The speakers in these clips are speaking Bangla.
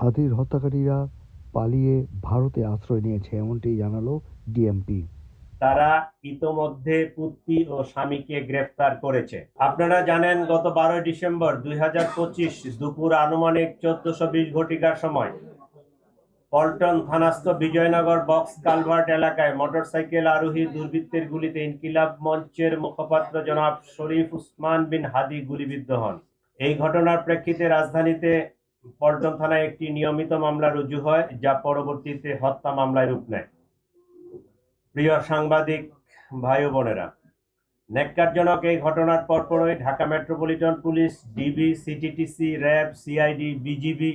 হাতির হত্যাকারীরা পালিয়ে ভারতে আশ্রয় নিয়েছে এমনটি জানালো ডিএমপি। তারা ইতোমধ্যে পুত্তি ও স্বামীকে গ্রেফতার করেছে। আপনারা জানেন, গত বারোই ডিসেম্বর দুই হাজার পঁচিশ দুপুর আনুমানিক চোদ্দশো বিশ ঘটিকার সময় পল্টন থানাস্থ বিজয়নগর বক্স কালভার্ট এলাকায় মোটরসাইকেল আরোহী দুর্বৃত্তের গুলিতে ইনকিলাব মঞ্চের মুখপাত্র জনাব শরীফ উসমান বিন হাদি গুলিবিদ্ধ হন। এই ঘটনার প্রেক্ষিতে রাজধানীতে পল্টন থানায় একটি নিয়মিত মামলা রুজু হয়, যা পরবর্তীতে হত্যা মামলায় রূপ নেয়। প্রিয় সাংবাদিক, ভাই বোনেরা, ন্যাক্কারজনক এই ঘটনার পরপরই Dhaka metropolitan police, DB, CTTC, RAB, CID, BGB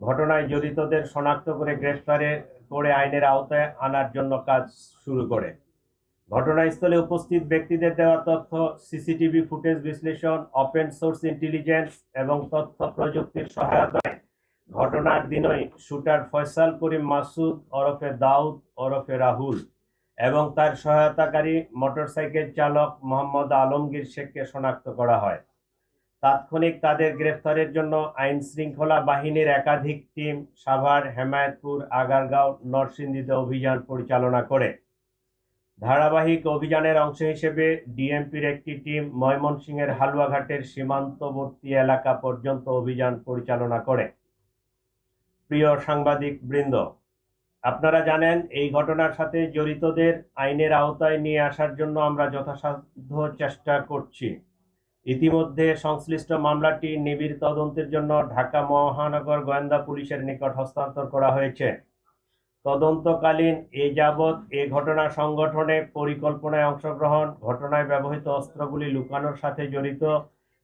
ঘটনায় জড়িতদের শনাক্ত করে গ্রেফতারে করে আইনের আওতায় আনার জন্য কাজ শুরু করে। ঘটনাস্থলে উপস্থিত ব্যক্তিদের দেওয়া তথ্য, সিসিটিভি ফুটেজ বিশ্লেষণ ওপেন সোর্স ইন্টেলিজেন্স এবং তথ্য প্রযুক্তির সহায়তায় ঘটনার দিনই শুটার ফয়সাল করিম মাসুদ, ওরফে দাউদ, ওরফে রাহুল এবং তার সহায়তাকারী মোটরসাইকেল চালক মোহাম্মদ আলমগীর শেখকে শনাক্ত করা হয়। তাৎক্ষণিক তাদের গ্রেফতারের জন্য আইন শৃঙ্খলা বাহিনীর একাধিক টিম সাভার, হেমায়তপুর, আগারগাঁও, নরসিংদীতে অভিযান পরিচালনা করে। ধারাবাহিক অভিযানের অংশ হিসেবে ডিএমপির একটি টিম ময়মনসিংহের হালুয়াঘাটের সীমান্তবর্তী এলাকা পর্যন্ত অভিযান পরিচালনা করে। প্রিয় সাংবাদিক বৃন্দ, আপনারা জানেন এই ঘটনার সাথে জড়িতদের আইনের আওতায় নিয়ে আসার জন্য আমরা যথাসাধ্য চেষ্টা করছি। ইতিমধ্যে সংশ্লিষ্ট মামলাটি নিবিড় তদন্তের জন্য ঢাকা মহানগর গোয়েন্দা পুলিশের নিকট হস্তান্তর করা হয়েছে। তদন্তকালীন এ যাবৎ এ ঘটনা সংগঠনে পরিকল্পনায় অংশগ্রহণ, ঘটনায় ব্যবহৃত অস্ত্রগুলি লুকানোর সাথে জড়িত,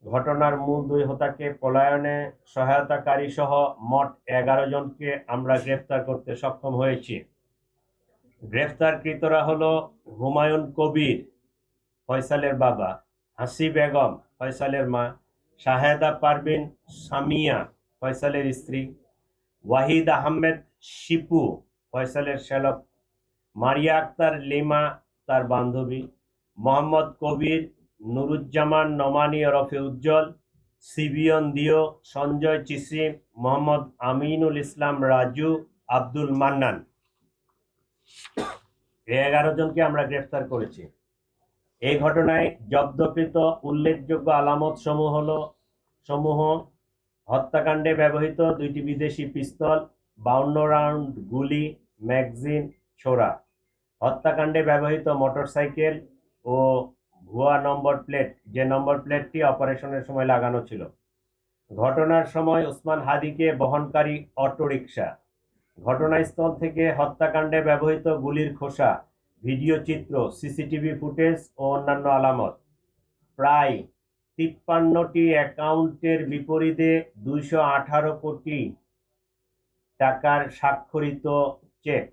ঘটনার মূল দুই হোতাকে পলায়নে সহায়তাকারী সহ মোট এগারো জনকে আমরা গ্রেফতার করতে সক্ষম হয়েছি। গ্রেফতারকৃতরা হলো হুমায়ুন কবির, ফয়সালের বাবা, হাসি বেগম, ফয়সালের মা, শাহেদা পারভিন সামিয়া, ফয়সালের স্ত্রী, ওয়াহিদ আহমেদ শিপু ফয়সালের শ্যালক, মারিয়া আক্তার লিমা, তার বান্ধবী, মোহাম্মদ কবির, নুরুজ্জামান নমানি, ওরফে উজ্জ্বল, সিবিয়ন দিও, সঞ্জয় চিসিম মোহাম্মদ আমিনুল ইসলাম রাজু, আব্দুল মান্নান। এগারো জনকে আমরা গ্রেফতার করেছি। এই ঘটনায় জব্দকৃত উল্লেখযোগ্য আলামত সমূহ হল, সমূহ হত্যাকাণ্ডে ব্যবহৃত দুইটি বিদেশি পিস্তল বাউন্ন রাউন্ড গুলি, ম্যাগজিন, ছোড়া। হত্যাকাণ্ডে ব্যবহৃত মোটরসাইকেল ও ভুয়া নম্বর প্লেট, যে নম্বর প্লেটটি অপারেশনের সময় লাগানো ছিল। ঘটনার সময় ওসমান হাদিকে বহনকারী অটোরিকশা। ঘটনাস্থল থেকে হত্যাকাণ্ডে ব্যবহৃত গুলির খোসা, ভিডিও চিত্র, সিসিটিভি ফুটেজ ও অন্যান্য আলামত। প্রায় তিপ্পান্নটি অ্যাকাউন্টের বিপরীতে দুইশো আঠারো কোটি টাকার স্বাক্ষরিত চেক।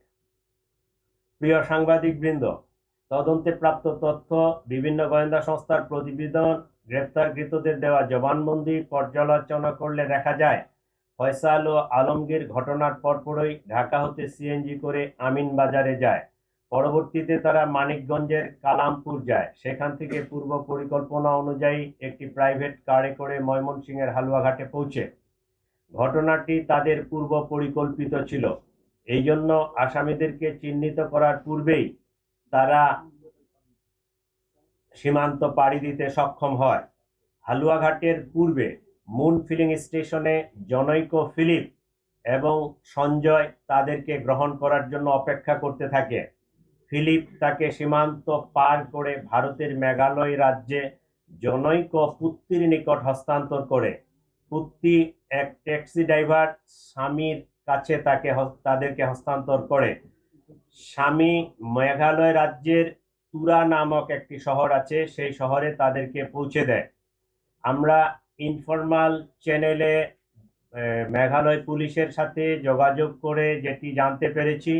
প্রিয় সাংবাদিকবৃন্দ, তদন্তে প্রাপ্ত তথ্য, বিভিন্ন গোয়েন্দা সংস্থার প্রতিবেদন গ্রেপ্তারকৃতদের দেওয়া জবানবন্দি পর্যালোচনা করলে দেখা যায়, ফয়সাল ও আলমগীর ঘটনার পরপরই ঢাকা হতে সিএনজি করে আমিন বাজারে যায়। পরবর্তীতে তারা মানিকগঞ্জের কালামপুর যায়। সেখান থেকে পূর্ব পরিকল্পনা অনুযায়ী একটি প্রাইভেট কারে করে ময়মনসিংহের হালুয়াঘাটে পৌঁছে। ঘটনাটি তাদের পূর্ব পরিকল্পিত ছিল। এই জন্য আসামিদেরকে চিহ্নিত করার পূর্বেই তারা সীমান্ত পাড়ি দিতে সক্ষম হয়। হালুয়াঘাটের পূর্বে মুন ফিলিং স্টেশনে জনৈক ফিলিপ এবং সঞ্জয় তাদেরকে গ্রহণ করার জন্য অপেক্ষা করতে থাকে। ফিলিপ তাকে সীমান্ত পার করে ভারতের মেঘালয় রাজ্যে জনৈক পুত্তির নিকট হস্তান্তর করে। পুত্তি এক ট্যাক্সি ড্রাইভার স্বামীর কাছে তাকে তাদেরকে হস্তান্তর করে। স্বামী মেঘালয় রাজ্যের তুরা নামক একটি শহর আছে, সেই শহরে তাদেরকে পৌঁছে দেয়। আমরা ইনফরমাল চ্যানেলে মেঘালয় পুলিশের সাথে যোগাযোগ করে যেটি জানতে পেরেছি,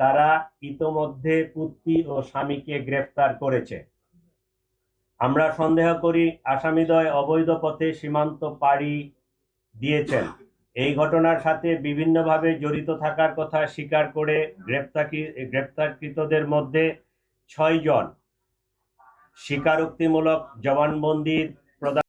তারা ইতোমধ্যে পুত্তি ও স্বামীকে গ্রেফতার করেছে। আমরা সন্দেহ করি আসামিদ্বয় অবৈধ পথে সীমান্ত পাড়ি দিয়েছেন। এই ঘটনার সাথে বিভিন্নভাবে জড়িত থাকার কথা স্বীকার করে গ্রেপ্তারকৃ, গ্রেপ্তারকৃতদের মধ্যে ছয়জন স্বীকারোক্তিমূলক জবানবন্দির প্রদান